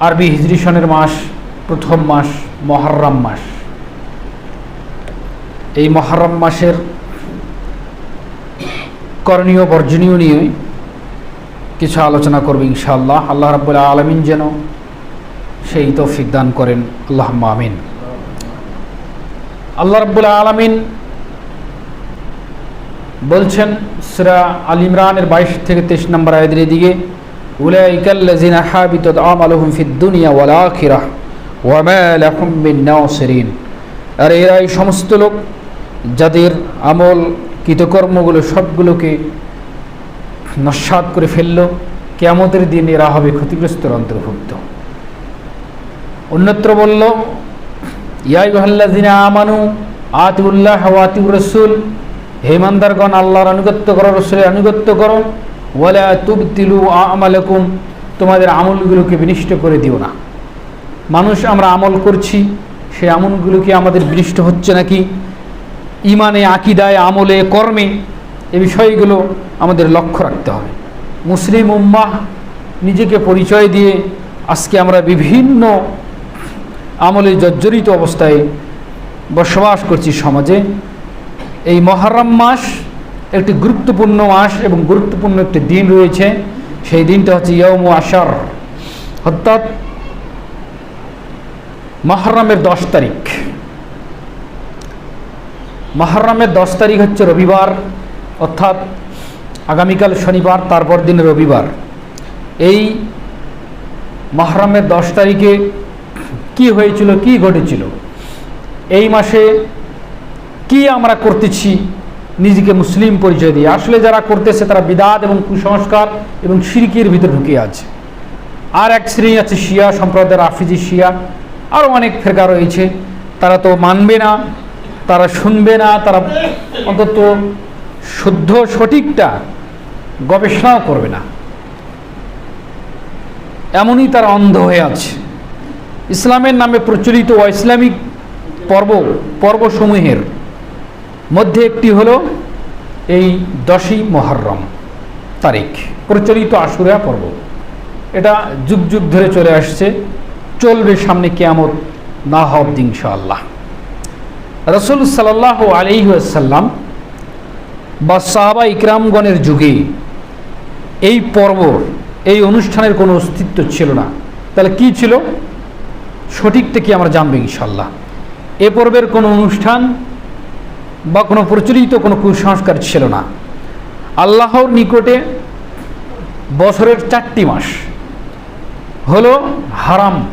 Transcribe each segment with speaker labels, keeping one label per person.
Speaker 1: আরবি হিজরি সনের মাস, প্রথম মাস, মহরম মাস। এই মহরম মাসের করণীয়, বর্জনীয় নিয়ে কিছু আলোচনা করবে ইনশাআল্লাহ। আল্লাহ রাবুল্লাহ আলমিন যেন সেই তৌফিক দান করেন। আল্লাহ আমিন। আল্লাহ রাবুল্লাহ আলমিন বলছেন, সুরা আল ইমরানের বাইশ থেকে তেইশ নম্বর আয়াদের দিকে উলাইকাল্লাযিনা হাবিতাত আমালুহুম ফিদ দুনিয়া ওয়াল আখিরাহ ওয়া মা আর এরা এই সমস্ত লোক যাদের আমল কৃতকর্মগুলো সবগুলোকে নস্বাত করে ফেলল, কেয়ামতের দিন এরা হবে ক্ষতিগ্রস্তর অন্তর্ভুক্ত। অন্যত্র বলল ইয়াই ইয়াইহাল্লাযিনা আমানু আতিউল্লাহ আতিউর রসুল হেমান্দারগণ আল্লাহর আনুগত্য করো, রসুলের আনুগত্য করো। ওয়ালা তুবতিলু আমালাকুম, তোমাদের আমলগুলোকে বিনিষ্ট করে দিও না। মানুষ আমরা আমল করছি, সেই আমলগুলোকে আমাদের বিনিষ্ট হচ্ছে নাকি? ইমানে আকিদায়, আমলে, কর্মে এ বিষয়গুলো আমাদের লক্ষ্য রাখতে হবে। মুসলিম উম্মাহ নিজেকে পরিচয় দিয়ে আজকে আমরা বিভিন্ন আমলে জর্জরিত অবস্থায় বসবাস করছি সমাজে। এই মহরম মাস একটি গুরুত্বপূর্ণ মাস এবং গুরুত্বপূর্ণ একটি দিন রয়েছে। সেই দিনটা হচ্ছে ইয়ম আশার। অর্থাৎ মহরমের দশ তারিখ। মহরমের দশ তারিখ হচ্ছে রবিবার, অর্থাৎ আগামীকাল শনিবার, তারপর দিন রবিবার। এই মহরমের দশ তারিখে কি হয়েছিল, কি ঘটেছিল? এই মাসে কি আমরা করতেছি? নিজেকে মুসলিম পরিচয় দিয়ে। আসলে যারা করতেছে তারা বিদাত এবং কুসংস্কার এবং সিরকির ভিতরে ঢুকে আছে। আর এক শ্রেণি আছে শিয়া, সম্প্রদায়ের আফিজি শিয়া আরও অনেক ফেরকা রয়েছে। তারা তো মানবে না, তারা শুনবে না, তারা অন্তত শুদ্ধ, সঠিকটা গবেষণাও করবে না। এমনই তারা অন্ধ হয়ে আছে। ইসলামের নামে প্রচলিত ইসলামিক পর্ব, পর্বসমূহের মধ্যে একটি হলো এই দশই মহরম তারিখ, প্রচলিত আশুরা পর্ব। এটা যুগ যুগ ধরে চলে আসছে, চলবে সামনে কেয়ামত, না হব ইনশাআল্লাহ। রসুল সাল্লাহ আলিহাসাল্লাম বা সাহাবা ইকরামগণের যুগে এই পর্ব, এই অনুষ্ঠানের কোনো অস্তিত্ব ছিল না। তাহলে কি ছিল? সঠিকটা কি আমরা জানব ইনশাল্লাহ এ পর্বের কোনো অনুষ্ঠান বা কোনো প্রচলিত কোনো কুসংস্কার ছিল না। আল্লাহর নিকটে বছরের চারটি মাস হলো হারাম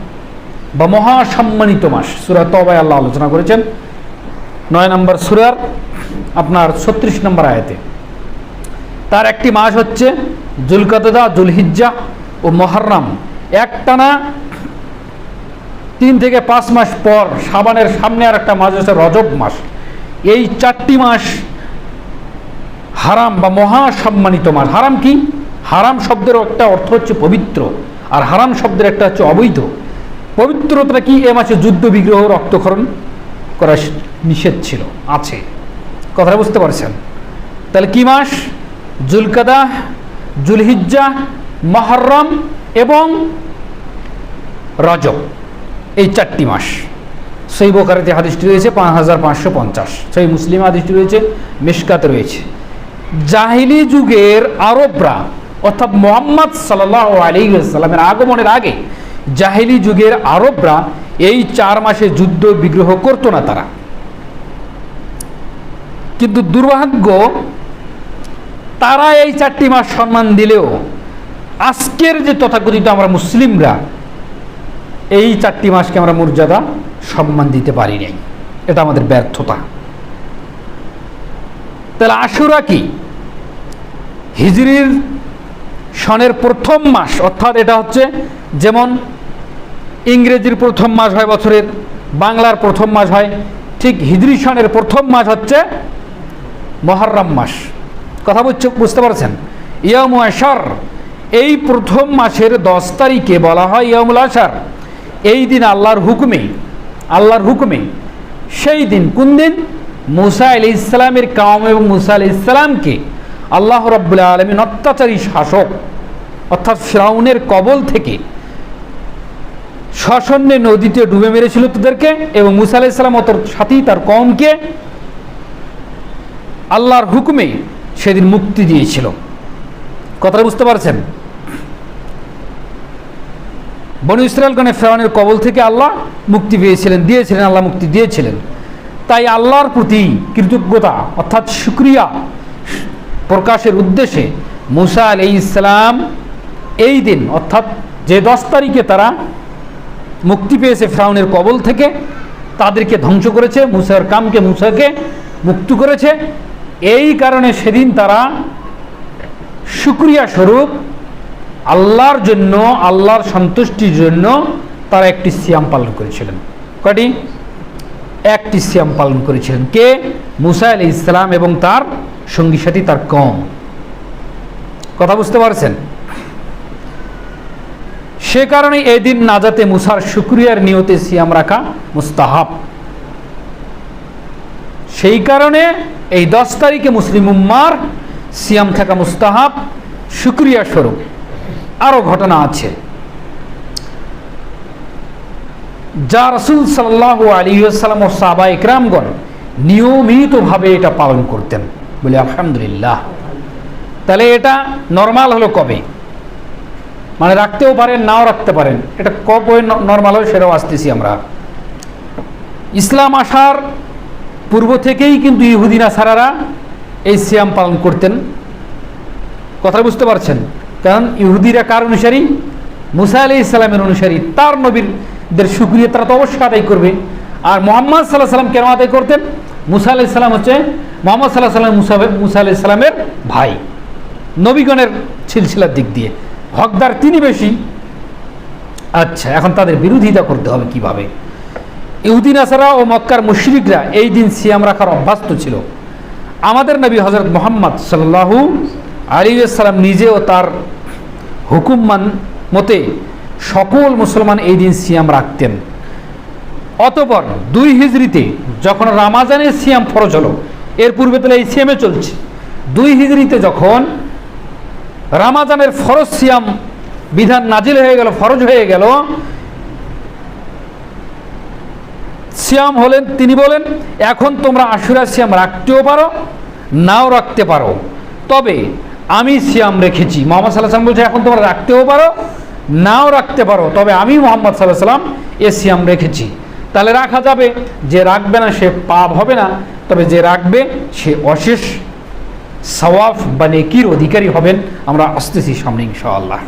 Speaker 1: বা মহাসম্মানিত মাস। সুরা তবায় আল্লাহ আলোচনা করেছেন। নয় নম্বর সুরার আপনার ছত্রিশ নম্বর আয়াতে। তার একটি মাস হচ্ছে জুলকাতদা, জুলহিজ্জা ও মহরম। একটানা তিন থেকে পাঁচ মাস পর সাবানের সামনে আর একটা মাস হচ্ছে রজব মাস। এই চারটি মাস হারাম বা মহা সম্মানিত মাস। হারাম কি? হারাম শব্দের একটা অর্থ হচ্ছে পবিত্র, আর হারাম শব্দের একটা হচ্ছে অবৈধ। পবিত্রতা কি? এ মাসে যুদ্ধ, বিগ্রহ, রক্তক্ষরণ করা নিষেধ ছিল, আছে। কথা বুঝতে পারছেন? তাহলে কি মাস? জুলকাদা জুলহিজ্জা মহরম এবং রজব, এই চারটি মাস। সেই বোকারিতে হাদিসটি রয়েছে, পাঁচ হাজার পাঁচশো পঞ্চাশ। সেই মুসলিম হাদিসটি রয়েছে মিসকাতে রয়েছে। জাহিলি যুগের আরবরা, অর্থাৎ মোহাম্মদ সাল্লাহ আলী সাল্লামের আগমনের আগে জাহিলি যুগের আরবরা এই চার মাসে যুদ্ধ বিগ্রহ করতো না তারা। কিন্তু দুর্ভাগ্য, তারা এই চারটি মাস সম্মান দিলেও আজকের যে তথাকথিত আমরা মুসলিমরা এই চারটি মাসকে আমরা মর্যাদা সম্মান দিতে পারি নাই। এটা আমাদের ব্যর্থতা। তাহলে আশুরা কি? হিজরির সনের প্রথম মাস, অর্থাৎ এটা হচ্ছে যেমন ইংরেজির প্রথম মাস হয়, বছরের বাংলার প্রথম মাস হয়, ঠিক হিজরি সনের প্রথম মাস হচ্ছে মহরম মাস। কথা বুঝছে, বুঝতে পারছেন? ইয়ামু আশার, এই প্রথম মাসের দশ তারিখে বলা হয় ইয়ামুল আশার। এই দিন আল্লাহর হুকুমে আল্লাহর হুকুমে, সেই দিন কোন দিন? মুসা আলি ইসলামের কাম এবং মুসা আলি ইসলামকে আল্লাহ রব্বুল্লাহ আলমিন অত্যাচারী শাসক, অর্থাৎ ফ্রাউনের কবল থেকে সসন্নে নদীতে ডুবে মেরেছিল তাদেরকে এবং মুসা আলাইসাল্লাম অত সাথী তার কমকে আল্লাহর হুকুমে সেদিন মুক্তি দিয়েছিল। কথাটা বুঝতে পারছেন? বনু ইসরায়েলগণে ফেরানের কবল থেকে আল্লাহ মুক্তি পেয়েছিলেন, দিয়েছিলেন, আল্লাহ মুক্তি দিয়েছিলেন। তাই আল্লাহর প্রতি কৃতজ্ঞতা, অর্থাৎ শুক্রিয়া প্রকাশের উদ্দেশ্যে মুসা আলি ইসলাম এই দিন, অর্থাৎ যে দশ তারিখে তারা মুক্তি পেয়েছে ফ্রাউনের কবল থেকে, তাদেরকে ধ্বংস করেছে, মুসার কামকে মুসাকে মুক্ত করেছে। এই কারণে সেদিন তারা শুক্রিয়া স্বরূপ আল্লাহর জন্য, আল্লাহর সন্তুষ্টির জন্য তারা একটি সিয়াম পালন করেছিলেন। কটি একটি সিয়াম পালন করেছিলেন। কে? মুসা আলি ইসলাম এবং তার সঙ্গী সাথী, তার কম কথা বুঝতে পারছেন? সে কারণে এই দিন না যাতে মুসার শুক্রিয়ার নিয়তে সিয়াম রাখা মুস্তাহাব। সেই কারণে এই দশ তারিখে মুসলিম উম্মার সিয়াম থাকা মুস্তাহাব শুক্রিয়া স্বরূপ। আরও ঘটনা আছে। যা রসুল সাল্লাহ আলী সাল্লাম ও সাবা ইকরামগণ নিয়মিতভাবে এটা পালন করতেন। বলে আলহামদুলিল্লাহ। তাহলে এটা নর্মাল হলো কবে? মানে রাখতেও পারেন, নাও রাখতে পারেন। এটা কবে নর্মাল হয় সেটাও আসতেছি আমরা। ইসলাম আসার পূর্ব থেকেই কিন্তু ইহুদিনা সারারা এই সিয়াম পালন করতেন। কথা বুঝতে পারছেন? কারণ ইহুদিরা কার অনুসারী? মুসা আলি ইসলামের অনুসারী। তার নবীরদের সুক্রিয়া তারা তো অবশ্যই আদায় করবে। আর মোহাম্মদ সাল্লাহ সাল্লাম কেন আদায় করতেন? মুসা আলি ইসলাম হচ্ছে মোহাম্মদ সাল্লাহ সাল্লাম মুসা মুসা আলি ইসলামের ভাই। নবীগণের ছিলছিলার দিক দিয়ে। হকদার তিনি বেশি। আচ্ছা এখন তাদের বিরোধিতা করতে হবে কীভাবে? ইহুদিন আসারা ও মক্কার মুশরিকরা এই দিন সিয়াম রাখার অভ্যস্ত ছিল। আমাদের নবী হজরত মোহাম্মদ সাল্লাহু আলী সাল্লাম নিজেও তার হুকুমমান মতে সকল মুসলমান এই দিন সিয়াম রাখতেন। অতপর দুই হিজড়িতে যখন রামাজানের সিয়াম ফরজ হলো, এর পূর্বে তাহলে এই সিয়ামে চলছে। দুই হিজড়িতে যখন রামাজানের ফরজ সিয়াম বিধান নাজিল হয়ে গেল, ফরজ হয়ে গেল, সিয়াম হলেন, তিনি বলেন, এখন তোমরা আশুরা সিয়াম রাখতেও পারো, নাও রাখতে পারো। তবে আমি সিয়াম রেখেছি। মোহাম্মদ সাল্লাহ সাল্লাম বলছে, এখন তোমরা রাখতেও পারো, নাও রাখতে পারো, তবে আমি মোহাম্মদ সাল্লাহ সাল্লাম এ সিয়াম রেখেছি। তাহলে রাখা যাবে, যে রাখবে না সে পাপ হবে না, তবে যে রাখবে সে অশেষ সওয়াফ বা নেকির অধিকারী হবেন। আমরা আসতেছি সামনে, ইনশাআল্লাহ।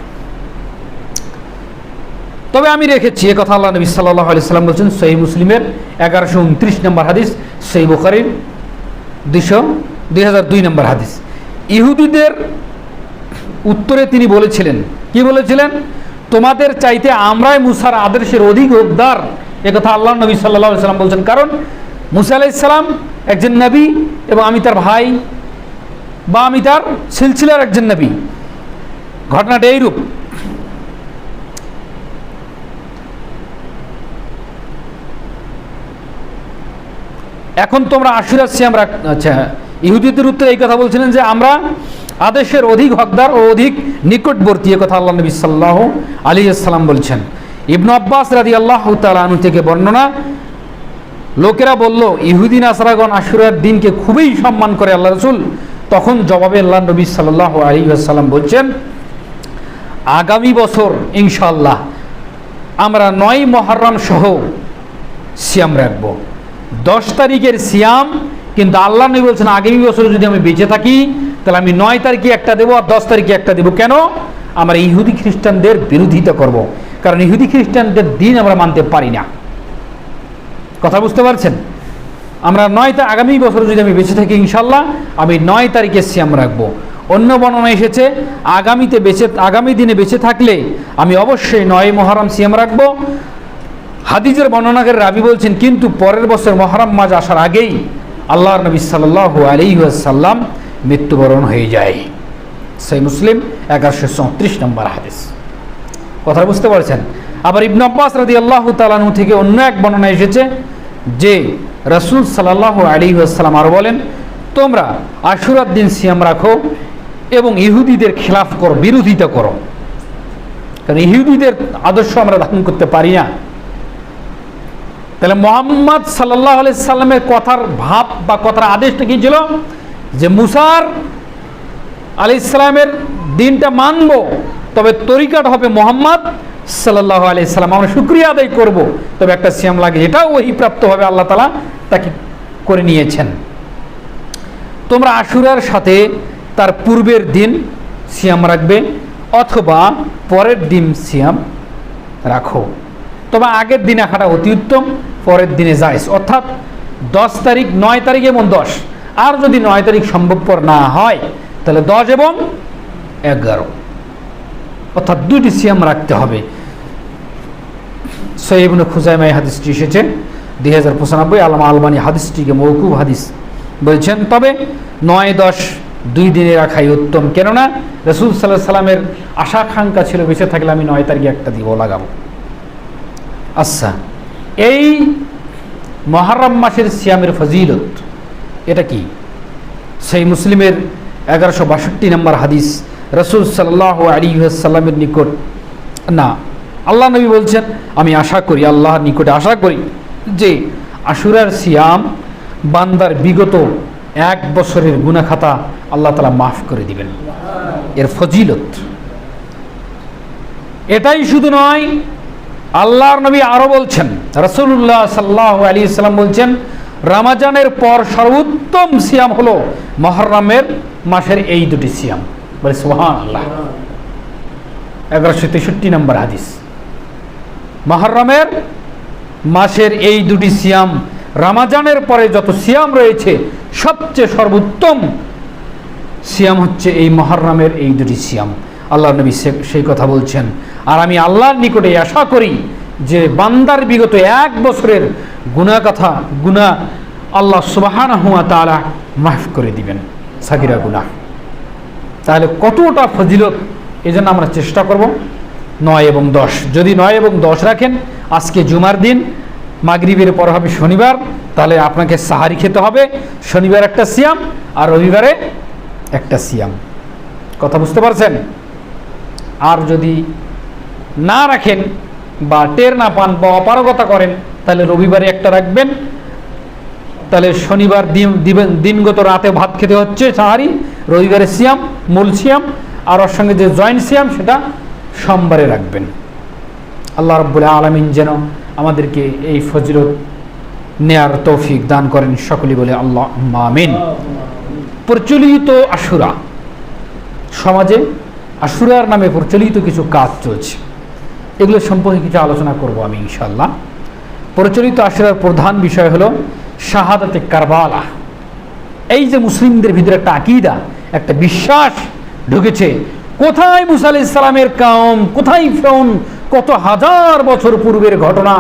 Speaker 1: তবে আমি রেখেছি, এ কথা আল্লাহ নবী সাল্লাহ আলি সাল্লাম বলছেন সহি মুসলিমের এগারোশো উনত্রিশ নম্বর হাদিস সহি বুখারির দুশো দুই হাজার দুই নম্বর হাদিস। ইহুদিদের উত্তরে তিনি বলেছিলেন, কি বলেছিলেন? তোমাদের চাইতে আমরাই মুসার আদর্শের অধিক উদ্ধার। কথা আল্লাহ নবী সাল্লাহ সাল্লাম বলছেন। কারণ মুসা আলাইসাল্লাম একজন নবী এবং আমি তার ভাই বা আমি তার সিলসিলার একজন নবী। ঘটনাটা এইরূপ। এখন তোমরা আশুরা সিয়াম রাখ আচ্ছা ইহুদিদের উত্তরে এই কথা বলছিলেন যে আমরা আদেশের অধিক হকদার ও অধিক নিকটবর্তী কথা আল্লাহ নবী সাল্লাহ আলী আসসালাম বলছেন। ইবনু আব্বাস রাদি আল্লাহ তালু থেকে বর্ণনা, লোকেরা বলল ইহুদিন আসরাগণ আশুরার দিনকে খুবই সম্মান করে আল্লাহ রসুল। তখন জবাবে আল্লাহ নবী সাল্লাহ আলী আসসালাম বলছেন, আগামী বছর ইনশাল্লাহ আমরা নয় মহরম সহ সিয়াম রাখব। দশ তারিখের সিয়াম কিন্তু আল্লাহ নবী বলছেন, আগামী বছর যদি আমি বেঁচে থাকি, তাহলে আমি নয় তারিখে একটা দেবো আর দশ তারিখে একটা দেবো। কেন? আমরা ইহুদি খ্রিস্টানদের বিরোধিতা করব। কারণ ইহুদি খ্রিস্টানদের দিন আমরা মানতে পারি না। কথা বুঝতে পারছেন? আমরা নয় আগামী বছর যদি আমি বেঁচে থাকি ইনশাল্লাহ আমি নয় তারিখে সিয়াম রাখব। অন্য বর্ণনা এসেছে, আগামীতে বেঁচে, আগামী দিনে বেঁচে থাকলে আমি অবশ্যই নয় মহরম সিয়াম রাখব। হাদিজের বর্ণনাকারী রাবি বলছেন, কিন্তু পরের বছর মহরম মাজ আসার আগেই আল্লাহর নবী সাল্লাহ আলী সাল্লাম মৃত্যুবরণ হয়ে যায়। সেই মুসলিম এগারোশো চৌত্রিশ নম্বর হাদিস। কথা বুঝতে পারছেন? আবার ইবন আব্বাস রাদি আল্লাহ তালানু থেকে অন্য এক বর্ণনা এসেছে যে রসুল সাল্লাহ আলী আসসালাম আরও বলেন, তোমরা আশুরার দিন সিয়াম রাখো এবং ইহুদিদের খেলাফ করো, বিরোধিতা করো। কারণ ইহুদিদের আদর্শ আমরা ধারণ করতে পারি না। তাহলে মোহাম্মদ সাল্লাহ আলি সাল্লামের কথার ভাব বা কথার আদেশটা কি ছিল? যে মুসার আলি ইসলামের দিনটা মানব, তবে তরিকাটা হবে মোহাম্মদ সাল্লাহ আলি সাল্লাম আমরা শুক্রিয়া আদায় করব। তবে একটা সিয়াম লাগে, এটাও ওই প্রাপ্ত হবে আল্লাহ তালা তাকে করে নিয়েছেন। তোমরা আশুরার সাথে তার পূর্বের দিন সিয়াম রাখবে, অথবা পরের দিন সিয়াম রাখো। তবে আগের দিনে রাখাটা অতি উত্তম, পরের দিনে যাইস অর্থাৎ দশ তারিখ, নয় তারিখ এবং দশ। আর যদি নয় তারিখ সম্ভবপর না হয়, তাহলে দশ এবং এগারো। অর্থাৎ দুটি সিয়াম রাখতে হবে। সৈবন খুজাইমাই হাদিসটি এসেছে দুই হাজার পঁচানব্বই আলমা আলবানি হাদিসটিকে মৌকুব হাদিস বলছেন। তবে নয়, দশ, দুই দিনে রাখাই উত্তম। কেননা, রসুল সাল্লাহ সাল্লামের আশা আকাঙ্ক্ষা ছিল, বেঁচে থাকলে আমি নয় তারিখে একটা দিব লাগাবো। আচ্ছা এই মহারম মাসের সিয়ামের ফজিলত, এটা কি? সেই মুসলিমের এগারোশো বাষট্টি নম্বর হাদিস, রসুল সাল্লাহ আলী সাল্লামের নিকট। না, আল্লাহ নবী বলছেন, আমি আশা করি, আল্লাহর নিকটে আশা করি যে আশুরার সিয়াম বান্দার বিগত এক বছরের গুনাখাতা আল্লাহ তালা মাফ করে দিবেন। এর ফজিলত। এটাই শুধু নয় আল্লাহর নবী আরও বলছেন রসুল্লাহ সাল্লাহ আলী সাল্লাম বলছেন, রামাজানের পর সর্বোত্তম সিয়াম হলো মহরমের মাসের এই দুটি সিয়াম। বলে সোহান আল্লাহ এগারোশো তেষট্টি নম্বর হাদিস। মহরমের মাসের এই দুটি সিয়াম, রামাজানের পরে যত সিয়াম রয়েছে, সবচেয়ে সর্বোত্তম সিয়াম হচ্ছে এই মহরমের এই দুটি সিয়াম। আল্লাহ নবী সেই কথা বলছেন। আর আমি আল্লাহর নিকটে আশা করি যে বান্দার বিগত এক বছরের গুণা কথা গুণা আল্লাহ সুবাহান হুয়া তালা মাফ করে দিবেন। সাকিরা গুণা তাহলে কতটা ফজিলত এই জন্য আমরা চেষ্টা করব নয় এবং দশ। যদি নয় এবং দশ রাখেন, আজকে জুমার দিন, মাগরিবের পর হবে শনিবার, তাহলে আপনাকে সাহারি খেতে হবে। শনিবার একটা সিয়াম আর রবিবারে একটা সিয়াম। কথা বুঝতে পারছেন? আর যদি না রাখেন বা টের না পান বা অপারগতা করেন, তাহলে রবিবারে একটা রাখবেন। তাহলে শনিবার দিন, দিবেন, দিনগত রাতে ভাত খেতে হচ্ছে সাহারি, রবিবারে সিয়াম, মূল সিয়াম, আর ওর সঙ্গে যে জয়েন্ট সিয়াম, সেটা সোমবারে রাখবেন। আল্লাহ রব্বুল আলমিন যেন আমাদেরকে এই ফজরত নেয়ার তৌফিক দান করেন সকলেই বলে আল্লাহ মামিন প্রচলিত আশুরা সমাজে আশুরার নামে প্রচলিত কিছু কাজ চলছে। এগুলো সম্পর্কে কিছু আলোচনা করব আমি ইনশাল্লাহ প্রচলিত আশুরার প্রধান বিষয় হলো শাহাদাতে কারবালা। এই যে মুসলিমদের ভিতরে একটা আকিদা, একটা বিশ্বাস ঢুকেছে, কোথায় মুসা ইসলামের কাম কোথায় ফেউন কত হাজার বছর পূর্বের ঘটনা,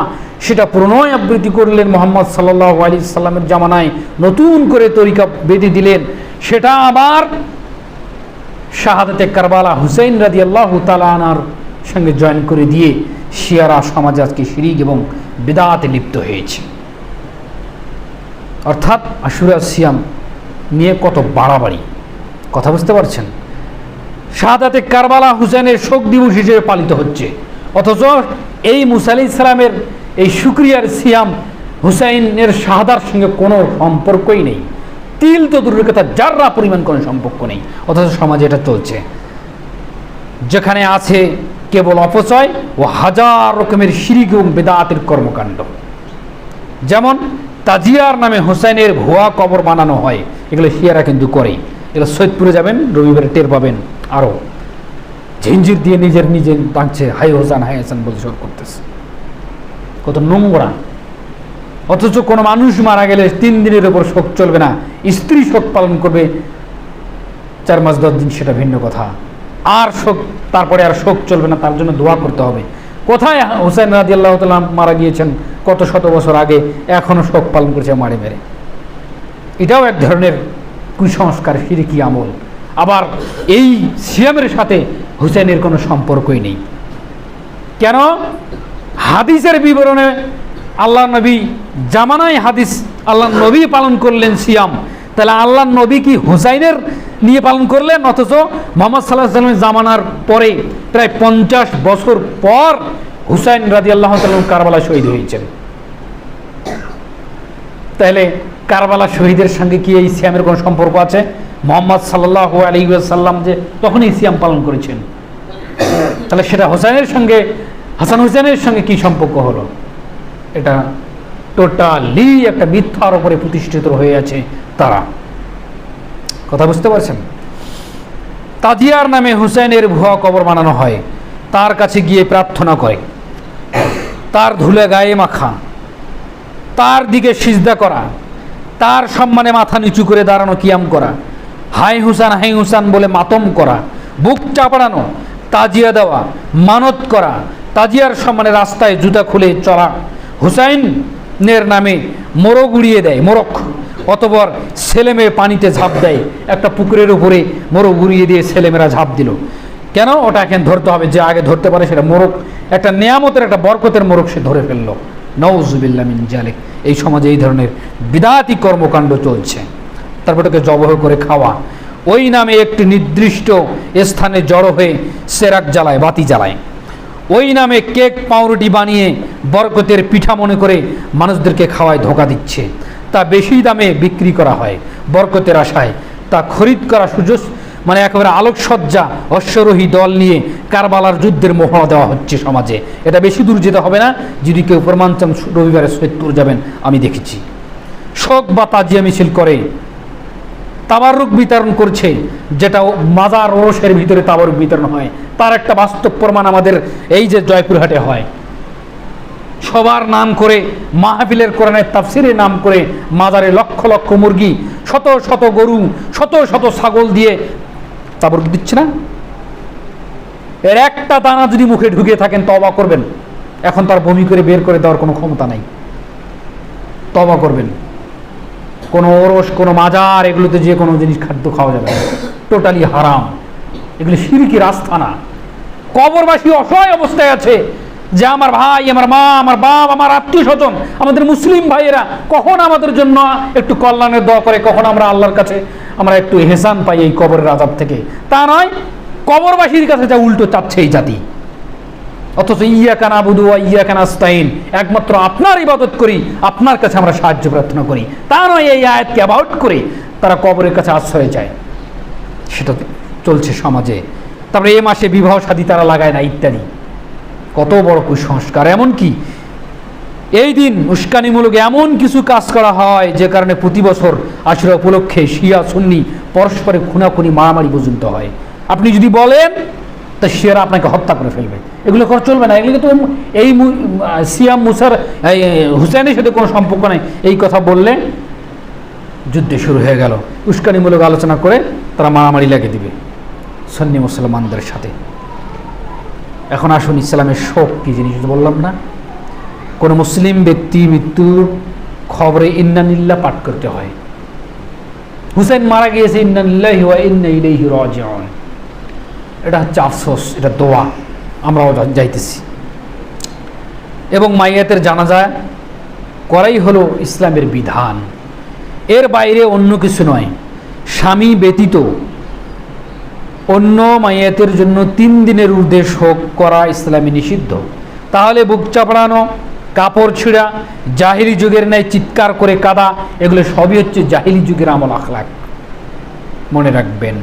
Speaker 1: সেটা প্রণয় আবৃত্তি করলেন মোহাম্মদ সাল্লাহ আলি সাল্লামের জামানায়, নতুন করে তরিকা বেঁধে দিলেন। সেটা আবার শাহাদাতে কারবালা হুসেন রাজি আল্লাহ তালানার সঙ্গে জয়েন করে দিয়ে শিয়ারা সমাজ আজকে শিরিক এবং বেদাতে লিপ্ত হয়েছে। অর্থাৎ আশুরা সিয়াম নিয়ে কত বাড়াবাড়ি, কথা বুঝতে পারছেন? শাহাদাতে কারবালা হুসেনের শোক দিবস হিসেবে পালিত হচ্ছে। অথচ এই মুসালি ইসলামের এই শুক্রিয়ার সিয়াম হুসাইনের শাহাদার সঙ্গে কোনো সম্পর্কই নেই। তিল তো দূরের কথা, যাররা পরিমাণ কোনো সম্পর্ক নেই, অথচ সমাজে এটা চলছে। যেখানে আছে কেবল অপচয় ও হাজার রকমের শিরিক এবং বেদাতের কর্মকাণ্ড। যেমন তাজিয়ার নামে হোসেনের ভুয়া কবর বানানো হয়, এগুলো শিয়ারা কিন্তু করে। এগুলো সৈয়দপুরে যাবেন, রবিবারে টের পাবেন আরও। ঝিঞ্জির দিয়ে নিজের নিজে টানছে হাই হোসান হাই হোসেন বলে শোর করতেছে। কত নোংরা। অথচ কোনো মানুষ মারা গেলে তিন দিনের ওপর শোক চলবে না। স্ত্রী শোক পালন করবে, চার মাস, দশ দিন, সেটা ভিন্ন কথা। আর শোক, তারপরে আর শোক চলবে না, তার জন্য দোয়া করতে হবে। কোথায় হোসেন রাজি আল্লাহ মারা গিয়েছেন কত শত বছর আগে এখনও শোক পালন করছে মারে মেরে। এটাও এক ধরনের কুসংস্কার সিরিকি আমল। আবার এই সিয়ামের সাথে হুসেনের কোনো সম্পর্কই নেই। কেন? হাদিসের বিবরণে আল্লাহ নবী জামানায় হাদিস আল্লাহ নবী পালন করলেন সিয়াম। তাহলে আল্লাহ নবী কি হুসাইনের নিয়ে পালন করলেন? অথচ মোহাম্মদ সাল্লাহ সাল্লামের জামানার পরে প্রায় পঞ্চাশ বছর পর হুসাইন রাজি আল্লাহ কারবালা শহীদ হয়েছেন। তাহলে কারবালা শহীদের সঙ্গে কি এই সিয়ামের কোনো সম্পর্ক আছে? মোহাম্মদ সাল্লাহ আলী সাল্লাম যে তখনই সিয়াম পালন করেছেন। তাহলে সেটা হোসেনের সঙ্গে, হাসান হোসেনের সঙ্গে কি সম্পর্ক হলো? এটা টোটালি একটা মিথ্যার উপরে প্রতিষ্ঠিত হয়ে আছে তারা। কথা বুঝতে পারছেন? তাজিয়ার নামে হুসেনের ভুয়া কবর বানানো হয়। তার কাছে গিয়ে প্রার্থনা করে। তার ধুলে গায়ে মাখা। তার দিকে সিজদা করা। তার সম্মানে মাথা নিচু করে দাঁড়ানো, কিয়াম করা। হাই হুসান হাই হুসান বলে মাতম করা। বুক চাপড়ানো, তাজিয়া দেওয়া, মানত করা। তাজিয়ার সম্মানে রাস্তায় জুতা খুলে চলা। হুসাইনের নামে মোরগ উড়িয়ে দেয় মোরক অতপর ছেলেমেয়ে পানিতে ঝাঁপ দেয়। একটা পুকুরের উপরে মোরগ উড়িয়ে দিয়ে ছেলেমেয়েরা ঝাঁপ দিল। কেন? ওটা এখন ধরতে হবে, যে আগে ধরতে পারে সেটা মোরগ। একটা নিয়ামতের, একটা বরকতের মোরগ সে ধরে ফেলল। নওজুবিল্লা মিন জালেক। এই সমাজে এই ধরনের বিদাতি কর্মকাণ্ড চলছে। তারপর ওটাকে জবহ করে খাওয়া। ওই নামে একটি নির্দিষ্ট স্থানে জড়ো হয়ে সেরাক জ্বালায়, বাতি জ্বালায়। ওই নামে কেক, পাউরুটি বানিয়ে বরকতের পিঠা মনে করে মানুষদেরকে খাওয়ায় ধোকা দিচ্ছে। তা বেশি দামে বিক্রি করা হয়। বরকতের আশায় তা খরিদ করা সুযোগ মানে একেবারে আলোকসজ্জা, অশ্বরোহী দল নিয়ে কারবালার যুদ্ধের মোহনা দেওয়া হচ্ছে সমাজে। এটা বেশি দূর যেতে হবে না, যদি কেউ প্রমাণ চান রবিবারে সৈত্তর যাবেন, আমি দেখেছি। শোক বা তাজিয়া মিছিল করে তাবারুক বিতরণ করছে, যেটা মাজার ওরসের ভিতরে তাবারুক বিতরণ হয়। তার একটা বাস্তব প্রমাণ আমাদের এই যে জয়পুরহাটে হয়। সবার নাম করে, মাহফিলের কোরআনের তাফসিরের নাম করে, মাজারে লক্ষ লক্ষ মুরগি, শত শত গরু, শত শত ছাগল দিয়ে তাবরুক দিচ্ছে না? এর একটা দানা যদি মুখে ঢুকে থাকেন তবা করবেন। এখন তার বমি করে বের করে দেওয়ার কোনো ক্ষমতা নাই। তবা করবেন। কোনো ওরস, কোনো মাজার, এগুলোতে যে কোনো জিনিস খাদ্য খাওয়া যাবে টোটালি হারাম। এগুলি সিরকি রাস্তা না। কবরবাসী অসহায় অবস্থায় আছে। যে আমার ভাই, আমার মা, আমার বাপ, আমার আত্মীয় স্বজন আমাদের মুসলিম ভাইয়েরা, কখন আমাদের জন্য একটু কল্যাণের দোয়া করে, কখন আমরা আল্লাহর কাছে আমরা একটু হেসান পাই এই কবরের আজাব থেকে। তা নয়, কবরবাসীর কাছে যা উল্টো চাচ্ছে এই জাতি। অথচ ইয়া কানা বুধু ইয়া কানা আস্তাইন একমাত্র আপনার ইবাদত করি, আপনার কাছে আমরা সাহায্য প্রার্থনা করি। তা নয়, এই আয়াতকে অ্যাবাউট করে তারা কবরের কাছে আশ্রয় যায় সেটা চলছে সমাজে। তারপরে এ মাসে বিবাহ শাদী তারা লাগায় না, ইত্যাদি। কত বড় কুসংস্কার। এমন কি এই দিন উস্কানিমূলক এমন কিছু কাজ করা হয় যে কারণে প্রতি বছর আশুরা উপলক্ষে শিয়া, সুন্নি পরস্পরে খুনাখুনি, মারামারি পর্যন্ত হয়। আপনি যদি বলেন, তা শিয়ারা আপনাকে হত্যা করে ফেলবে। এগুলো করা, চলবে না। এগুলো তো এই সিয়াম মুসার হুসেনের সাথে কোনো সম্পর্ক নেই। এই কথা বললে যুদ্ধ শুরু হয়ে গেল। উস্কানিমূলক আলোচনা করে তারা মারামারি লাগিয়ে দিবে। সন্নি মুসলমানদের সাথে। এখন আসুন ইসলামের শোক কি জিনিস বললাম না, কোনো মুসলিম ব্যক্তি মৃত্যুর খবরে ইন্নানিল্লা পাঠ করতে হয়। হুসেন মারা গিয়েছে ইন্নানিল্লাহি এটা হচ্ছে আফসোস, এটা দোয়া, আমরাও যাইতেছি। এবং মাইয়াতের জানাজা করাই হলো ইসলামের বিধান। এর বাইরে অন্য কিছু নয়। স্বামী ব্যতীত অন্য মাইয়াতের জন্য তিন দিনের ঊর্ধ্বে শোক করা ইসলামী নিষিদ্ধ। তাহলে বুক চাপড়ানো, কাপড় ছিঁড়া, জাহিলি যুগের ন্যায় চিৎকার করে কাদা, এগুলো সবই হচ্ছে জাহিলি যুগের আমল আখলাক। মনে রাখবেন।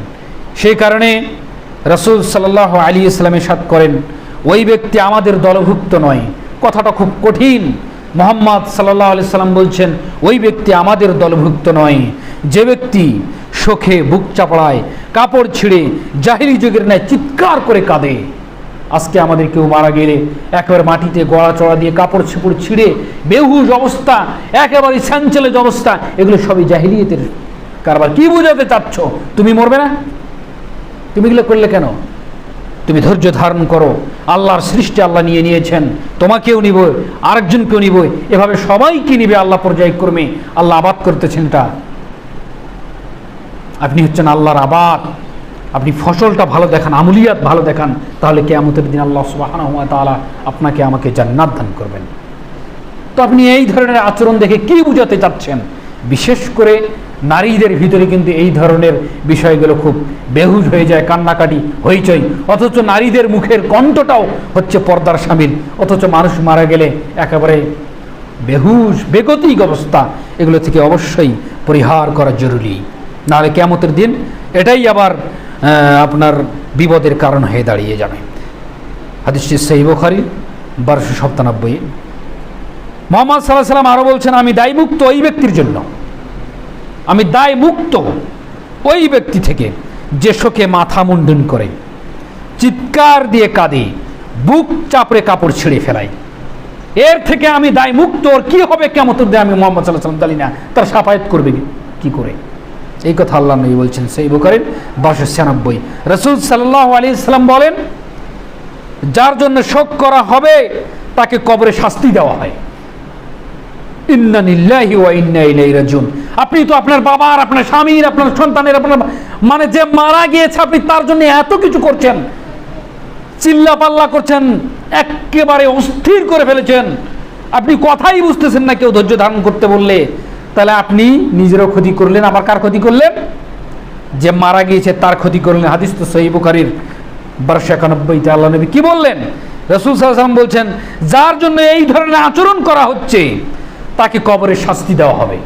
Speaker 1: সেই কারণে রসুল সাল্লাহ আলী ইসলামের সাথ করেন, ওই ব্যক্তি আমাদের দলভুক্ত নয়। কথাটা খুব কঠিন। মোহাম্মদ সাল্লাহ আলি সাল্লাম বলছেন, ওই ব্যক্তি আমাদের দলভুক্ত নয়। যে ব্যক্তি শোকে বুক চাপড়ায়, কাপড় ছিঁড়ে, জাহিরি যুগের ন্যায় চিৎকার করে কাঁদে। আজকে আমাদের কেউ মারা গেলে একেবারে মাটিতে গড়া চড়া দিয়ে কাপড় ছিপড় ছিঁড়ে, বেহুশ অবস্থা, একেবারে স্যাঞ্চেলেজ অবস্থা, এগুলো সবই জাহিলিয়তের কারবার কি বোঝাতে চাচ্ছ? তুমি মরবে না? তুমি এগুলো করলে কেন? তুমি ধৈর্য ধারণ করো। আল্লাহর সৃষ্টি আল্লাহ নিয়ে নিয়েছেন। তোমাকেও নিব, আরেকজনকেও নিব। এভাবে সবাইকে নিবে আল্লাহ পর্যায়ক্রমে। আল্লাহ আবাদ করতেছেন এটা। আপনি হচ্ছেন আল্লাহর আবাদ। আপনি ফসলটা ভালো দেখান, আমুলিয়াত ভালো দেখান, তাহলে কেয়ামতের দিন আল্লাহ সুবাহানা তাআলা আপনাকে আমাকে জান্নাত দান করবেন। তো আপনি এই ধরনের আচরণ দেখে কি বুঝাতে চাচ্ছেন? বিশেষ করে নারীদের ভিতরে কিন্তু এই ধরনের বিষয়গুলো খুব বেহুশ হয়ে যায়, কান্নাকাটি হইচই। অথচ নারীদের মুখের কণ্ঠটাও হচ্ছে পর্দার স্বামীর। অথচ মানুষ মারা গেলে একেবারে বেহুশ, বেগতিক অবস্থা। এগুলো থেকে অবশ্যই পরিহার করা জরুরি। নাহলে কেমতের দিন এটাই আবার আপনার বিপদের কারণ হয়ে দাঁড়িয়ে যাবে। হাদিসটি সেই বোখারি, বারোশো সপ্তানব্বই মোহাম্মদ সাল্লাহ সাল্লাম আরও বলছেন, আমি দায়মুক্ত ওই ব্যক্তির জন্য। আমি দায় মুক্ত ওই ব্যক্তি থেকে যে শোকে মাথা মুন্ডন করে, চিৎকার দিয়ে কাঁদে, বুক চাপড়ে কাপড় ছিঁড়ে ফেলাই এর থেকে আমি দায় মুক্ত ওর কী হবে কেমন দেয় আমি মোহাম্মদ সাল্লাহ সাল্লাম জানি না। তার সাফায়াত করবে কি করে? এই কথা আল্লাহ নবী বলছেন সেই বুকারের বারোশো ছিয়ানব্বই। রসুল সাল্লাহ আলী ইসলাম বলেন, যার জন্য শোক করা হবে, তাকে কবরে শাস্তি দেওয়া হয়। ইন্না নিল্লাহি ওয়া ইন্না ইলাইহি রাজিউন। আপনি তো আপনার বাবার, আপনার স্বামীর, আপনার সন্তানের, আপনার মানে যে মারা গিয়েছে, আপনি তার জন্য এত কিছু করছেন। চিল্লা পাল্লা করছেন, একেবারে অস্থির করে ফেলেছেন। আপনি কথাই বুঝতেছেন না কেউ ধৈর্য ধারণ করতে বললে। তাহলে আপনি নিজেরও ক্ষতি করলেন, আবার কার ক্ষতি করলেন? যে মারা গিয়েছে তার ক্ষতি করলেন। হাদিস তো সহি বুখারির, বারোশো একানব্বইতে আল্লাহ নবী কি বললেন? রসুল সাল্লাম বলছেন, যার জন্য এই ধরনের আচরণ করা হচ্ছে, তাকে কবরে শাস্তি দেওয়া হবে।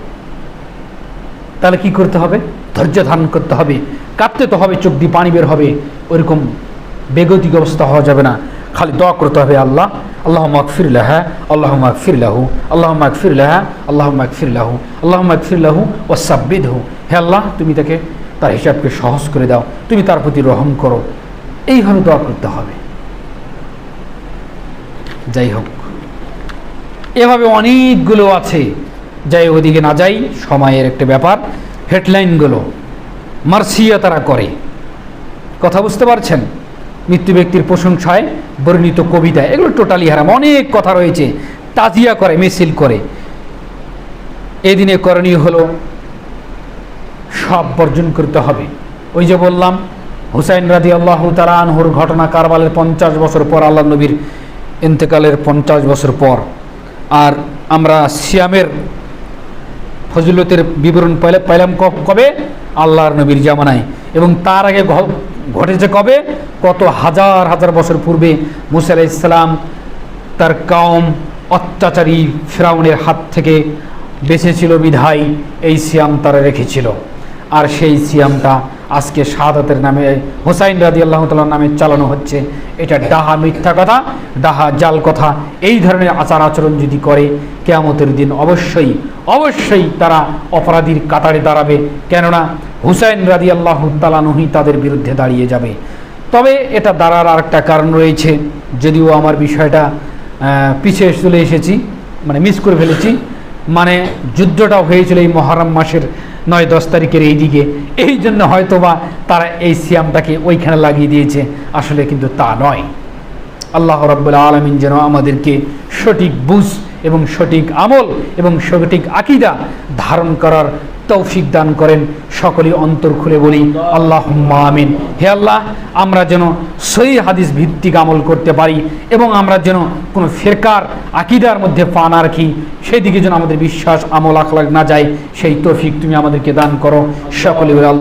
Speaker 1: তাহলে কি করতে হবে? ধৈর্য ধারণ করতে হবে। কাঁদতে তো হবে, চোখ দিয়ে পানি বের হবে। ওইরকম বেগতিক অবস্থা হওয়া যাবে না। খালি দোয়া করতে হবে আল্লাহ। আল্লাহ মাকফির লাহা আল্লাহ মাকফির লাহু আল্লাহ মাকফির লাহা আল্লাহ মাকফির লাহু আল্লাহ মাকফির লাহু ও সাব্বিদ হু হে আল্লাহ, তুমি তাকে তার হিসাবকে সহজ করে দাও, তুমি তার প্রতি রহম করো। এইভাবে দোয়া করতে হবে। যাই হোক, এভাবে অনেকগুলো আছে। যাই ওদিকে না যাই, সময়ের একটা ব্যাপার। হেডলাইনগুলো মার্সিয়া তারা করে। কথা বুঝতে পারছেন? মৃত্যু ব্যক্তির প্রশংসায় বর্ণিত কবিতা এগুলো টোটালি হারাম। অনেক কথা রয়েছে। তাজিয়া করে, মিছিল করে। এদিনে করণীয় হলো, সব বর্জন করতে হবে। ওই যে বললাম, হুসাইন রাজি আল্লাহ তালানহুর ঘটনা কারবালের পঞ্চাশ বছর পর, আল্লাহ নবীর ইন্তেকালের পঞ্চাশ বছর পর। আর আমরা সিয়ামের ফজিলতের বিবরণ পাইলে পাইলাম কবে? আল্লাহর নবীর জামানায়। এবং তার আগে ঘটেছে কবে? কত হাজার হাজার বছর পূর্বে মুসা ইসলাম তার কাউম অত্যাচারী ফেরাউনের হাত থেকে বেঁচেছিল বিধায় এই সিয়াম তারা রেখেছিল। আর সেই সিয়ামটা আজকে শাহাদাতের নামে, হোসাইন রাদি আল্লাহ তালার নামে চালানো হচ্ছে। এটা ডাহা মিথ্যা কথা, ডাহা জাল কথা। এই ধরনের আচার আচরণ যদি করে, কেয়ামতের দিন অবশ্যই অবশ্যই তারা অপরাধীর কাতারে দাঁড়াবে। কেননা, হুসাইন রাদি আল্লাহ তালানুহি তাদের বিরুদ্ধে দাঁড়িয়ে যাবে। তবে এটা দাঁড়ার আরেকটা কারণ রয়েছে। যদিও আমার বিষয়টা পিছিয়ে চলে এসেছি মানে মিস করে ফেলেছি। মানে যুদ্ধটাও হয়েছিল এই মহারম মাসের নয় দশ তারিখের এই দিকে এই জন্য হয়তোবা তারা এই সিয়ামটাকে ওইখানে লাগিয়ে দিয়েছে। আসলে কিন্তু তা নয়। আল্লাহ রাব্বুল আলমিন যেন আমাদেরকে সঠিক বুঝ এবং সঠিক আমল এবং সঠিক আকিদা ধারণ করার তৌফিক দান করেন। সকলেই অন্তর খুলে বলি আল্লাহ আমিন। হে আল্লাহ, আমরা যেন সই হাদিস ভিত্তিক আমল করতে পারি এবং আমরা যেন কোনো ফেরকার আকিদার মধ্যে পা না রাখি, সেই দিকে যেন আমাদের বিশ্বাস, আমল আখলাগ না যায়, সেই তৌফিক তুমি আমাদেরকে দান করো। সকলে আল্লাহ